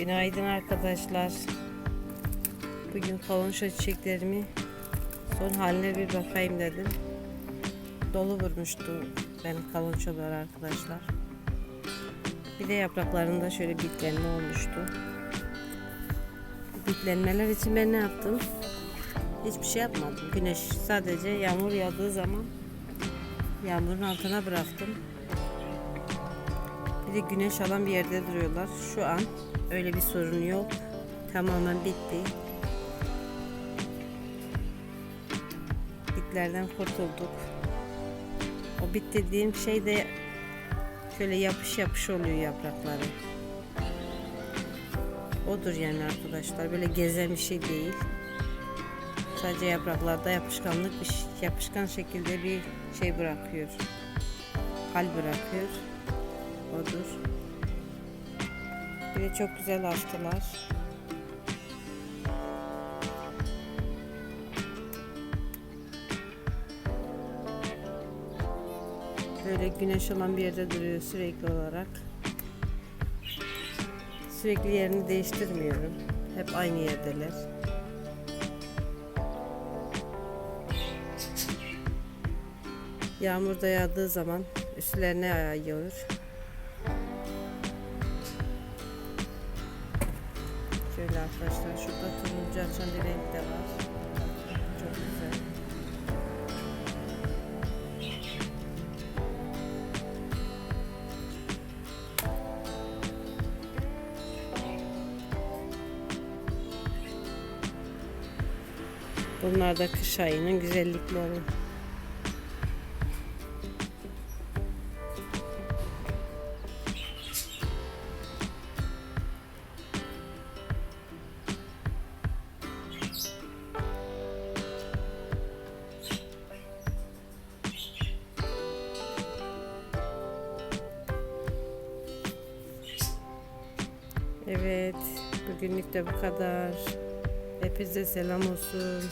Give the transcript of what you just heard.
Günaydın arkadaşlar. Bugün kavunço çiçeklerimi son haline bir bakayım dedim. Dolu vurmuştu benim kavunçolar arkadaşlar. Bir de yapraklarında şöyle bitlenme olmuştu. Bitlenmeler için ben ne yaptım? Hiçbir şey yapmadım. Güneş sadece yağmur yağdığı zaman yağmurun altına bıraktım. Bir de güneş alan bir yerde duruyorlar. Şu an öyle bir sorun yok. Tamamen bitti. Bitlerden kurtulduk. O bit dediğim şey de şöyle yapış yapış oluyor yaprakları. Odur yani arkadaşlar. Böyle gezen bir şey değil. Sadece yapraklarda yapışkanlık bir yapışkan şekilde bir şey bırakıyor. Hal bırakıyor. Odur. Bir de çok güzel açtılar. Böyle güneş olan bir yerde duruyor sürekli olarak. Sürekli yerini değiştirmiyorum. Hep aynı yerdeler. Yağmur da yağdığı zaman üstlerine yağıyor. Şöyle arkadaşlar şurada turuncu açan bir renk de var. Çok güzel. Bunlar da kış ayının güzellikleri. Evet, bugünlük de bu kadar. Hepinize selam olsun.